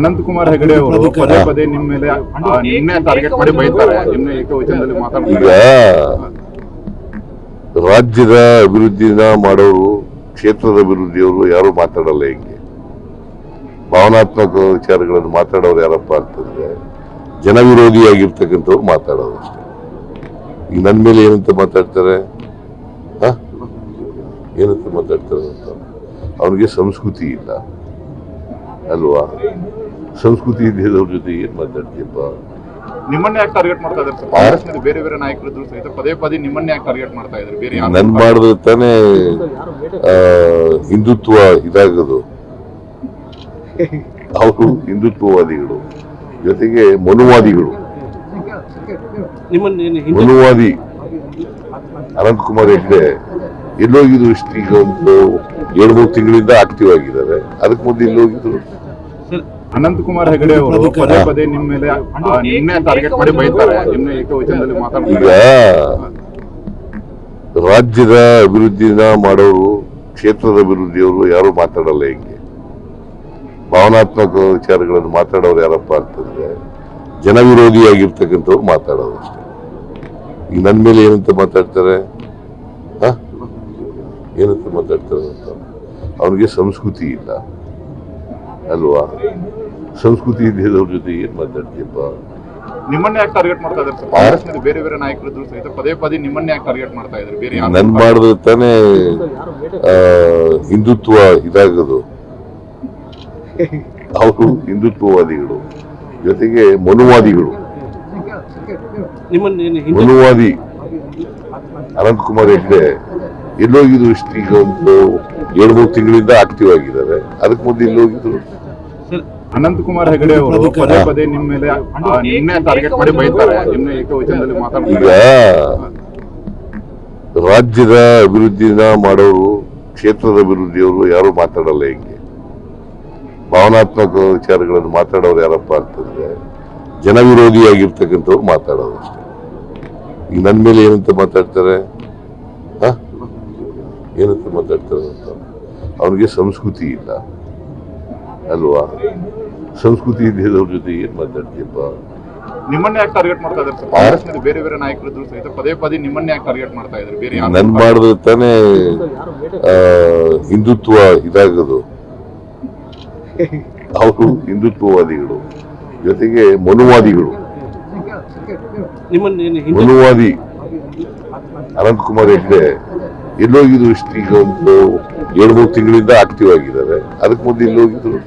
ಅನಂತಕುಮಾರ್ ಹೆಗಡೆ ಅವರು ಪದೇ ಪದೇ ನಿಮ್ಮ ಮೇಲೆ ನಿನ್ನೆ ಟಾರ್ಗೆಟ್ ಮಾಡಿ ಬೈತಾರೆ. ನಿಮ್ಮ ಏಕವಚನದಲ್ಲಿ ಮಾತಾಡ್ತಾರೆ. ರಾಜ್ಯದ ಅಭಿವೃದ್ಧಿನ ಮಾಡೋರು ಕ್ಷೇತ್ರದ ಅಭಿವೃದ್ಧಿಯವರು ಯಾರು ಮಾತಾಡಲ್ಲ ಹಿಂಗೆ. ಭಾವನಾತ್ಮಕ ವಿಚಾರಗಳನ್ನು ಮಾತಾಡೋರು ಯಾರಪ್ಪ ಅಂತಂದ್ರೆ ಜನವಿರೋಧಿಯಾಗಿರ್ತಕ್ಕಂಥವ್ರು ಮಾತಾಡೋದು ಅಷ್ಟೇ. ಈಗ ನನ್ನ ಮೇಲೆ ಏನಂತ ಮಾತಾಡ್ತಾರೆ? ಏನಂತ ಮಾತಾಡ್ತಾರೆ ಅಂತ? ಅವ್ರಿಗೆ ಸಂಸ್ಕೃತಿ ಇಲ್ಲ. ಅಲ್ವಾ? ಸಂಸ್ಕೃತಿ ಇದ್ದವ್ರ ಜೊತೆ ಏನ್ ಮಾತಾಡ್ತೀಯಪ್ಪ? ನಿಮ್ಮನ್ನೇ ಯಾಕೆ ಟಾರ್ಗೆಟ್ ಮಾಡ್ತಾ ಇದ್ದಾರೆ ಸರ್? ಕಾಂಗ್ರೆಸ್ನಲ್ಲಿ ಬೇರೆ ಬೇರೆ ನಾಯಕರಿದ್ರು ಸಹಿತ ಪದೇ ಪದೇ ನಿಮ್ಮನ್ನೇ ಯಾಕೆ ಟಾರ್ಗೆಟ್ ಮಾಡ್ತಾ ಇದ್ದಾರೆ? ಬೇರೆ ಯಾರು ನನ್ ಮಾಡಿದ್ರೆ ತಾನೇ ಹಿಂದುತ್ವ ಇದಾಗೋದು. ಅವರು ಹಿಂದುತ್ವವಾದಿಗಳು ಜೊತೆಗೆ ಮನುವಾದಿಗಳು. ಮನುವಾದಿ. ಅನಂತ್ ಕುಮಾರ್ ಹೆಗ್ಡೆ ಎಲ್ಲೋಗಿದ್ರು ಇಷ್ಟು ಈಗ ಒಂದು ಎರಡು ಮೂರು ತಿಂಗಳಿಂದ ಆಕ್ಟಿವ್ ಆಗಿದ್ದಾರೆ. ಅದಕ್ಕೆ ಮುಂದೆ ಎಲ್ಲೋಗಿದ್ರು? ಸರ್ ಅನಂತಕುಮಾರ್ ಹೆಗಡೆ ಅವರು ಪದೇ ಪದೇ ನಿಮ್ಮ ಮೇಲೆ ನಿನ್ನೆ ಟಾರ್ಗೆಟ್ ಮಾಡಿ ಬೈತಾರೆ. ನಿಮ್ಮ ಏಕವಚನದಲ್ಲಿ ಮಾತಾಡ್ತಾರೆ. ರಾಜ್ಯದ ಅಭಿವೃದ್ಧಿನ ಮಾಡೋರು ಕ್ಷೇತ್ರದ ಅಭಿವೃದ್ಧಿಯವರು ಯಾರು ಮಾತಾಡಲ್ಲ ಹಿಂಗೆ. ಭಾವನಾತ್ಮಕ ವಿಚಾರಗಳನ್ನು ಮಾತಾಡೋರು ಯಾರಪ್ಪ ಅಂತಂದ್ರೆ ಜನವಿರೋಧಿಯಾಗಿರ್ತಕ್ಕಂಥವ್ರು ಮಾತಾಡೋರು ಅಷ್ಟೇ. ಈಗ ನನ್ನ ಮೇಲೆ ಏನಂತ ಮಾತಾಡ್ತಾರೆ? ಹ? ಏನಂತ ಮಾತಾಡ್ತಾರೆ ಅಂತ. ಅವ್ರಿಗೆ ಸಂಸ್ಕೃತಿ ಇಲ್ಲ. ಅಲ್ವಾ? ಸಂಸ್ಕೃತಿ ಇದ್ದವ್ರ ಜೊತೆ ಏನ್ ಮಾತಾಡ್ತೀಯಪ್ಪ? ನಿಮ್ಮನ್ನೇ ಯಾಕೆ ಟಾರ್ಗೆಟ್ ಮಾಡ್ತಾ ಇದ್ದಾರೆ ಸರ್? ಕಾಂಗ್ರೆಸ್ನಲ್ಲಿ ಬೇರೆ ಬೇರೆ ನಾಯಕರಿದ್ರು ಸಹಿತ ಪದೇ ಪದೇ ನಿಮ್ಮನ್ನೇ ಯಾಕೆ ಟಾರ್ಗೆಟ್ ಮಾಡ್ತಾ ಇದ್ದಾರೆ? ಬೇರೆ ಯಾರು ನನ್ ಮಾಡಿದ್ರೆ ತಾನೇ ಆ, ಹಿಂದುತ್ವ ಇದಾಗದು. ಅವರು ಹಿಂದುತ್ವವಾದಿಗಳು ಜೊತೆಗೆ ಮನುವಾದಿಗಳು. ನಿಮ್ಮನ್ನ ಏನು ಹಿಂದೆ ಮನುವಾದಿ. ಅನಂತಕುಮಾರ್ ಹೆಗ್ಡೆ ಎಲ್ಲೋಗಿದ್ರು ಒಂದು ಎರಡು ಮೂರು ತಿಂಗಳಿಂದ ಆಕ್ಟಿವ್ ಆಗಿದ್ದಾರೆ. ಅದಕ್ಕೆ ಮೊದಲು ಇಲ್ಲಿ ಸರ್ ಅನಂತಕುಮಾರ್ ಹೆಗಡೆ ಅವರು ಪದೇ ಪದೇ ನಿಮ್ಮ ಮೇಲೆ ನಿನ್ನೆ ಟಾರ್ಗೆಟ್ ಮಾಡಿ ಬೈತಾರೆ. ಏಕವಚನದಲ್ಲಿ ಮಾತಾಡ್ತಾರೆ. ರಾಜ್ಯದ ಅಭಿವೃದ್ಧಿನ ಮಾಡೋರು ಕ್ಷೇತ್ರದ ಅಭಿವೃದ್ಧಿಯವರು ಯಾರು ಮಾತಾಡಲ್ಲ ಹಿಂಗೆ. ಭಾವನಾತ್ಮಕ ವಿಚಾರಗಳನ್ನು ಮಾತಾಡೋರು ಯಾರಪ್ಪ ಅಂತಂದ್ರೆ ಜನವಿರೋಧಿಯಾಗಿರ್ತಕ್ಕಂಥವ್ರು ಮಾತಾಡೋದು ಅಷ್ಟೇ. ಈಗ ನನ್ನ ಮೇಲೆ ಏನಂತ ಮಾತಾಡ್ತಾರೆ? ಏನಂತ ಮಾತಾಡ್ತಾರೆ ಅಂತ. ಅವ್ರಿಗೆ ಸಂಸ್ಕೃತಿ ಇಲ್ಲ. ಅಲ್ವಾ? ಸಂಸ್ಕೃತಿ ಇದ್ದವ್ರ ಜೊತೆ ಏನ್ ಮಾತಾಡ್ತೀಯಪ್ಪ? ನಿಮ್ಮನ್ನೇ ಯಾಕೆ ಟಾರ್ಗೆಟ್ ಮಾಡ್ತಾ ಇದ್ದಾರೆ? ಕಾಂಗ್ರೆಸ್ನಲ್ಲಿ ಬೇರೆ ಬೇರೆ ನಾಯಕರಿದ್ರು ಸಹಿತ ಪದೇ ಪದೇ ನಿಮ್ಮನ್ನೇ ಯಾಕೆ ಟಾರ್ಗೆಟ್ ಮಾಡ್ತಾ ಇದ್ದಾರೆ? ಬೇರೆ ನನ್ ಮಾಡಿದ್ರೆ ತಾನೇ ಹಿಂದುತ್ವ ಇದಾಗದು. ಅವರು ಹಿಂದುತ್ವವಾದಿಗಳು ಜೊತೆಗೆ ಮನುವಾದಿಗಳು. ಮನುವಾದಿ ಏನು ಕುಮಾರ್ ಮನುವಾದಿ. ಅನಂತಕುಮಾರ್ ಹೆಗ್ಡೆ ಎಲ್ಲೋಗಿದ್ರು ಇಷ್ಟು ಈಗ ಒಂದು ಎರಡು ಮೂರು ತಿಂಗಳಿಂದ ಆಕ್ಟಿವ್ ಆಗಿದ್ದಾರೆ. ಅದಕ್ಕೆ ಮುಂದೆ ಎಲ್ಲೋಗಿದ್ರು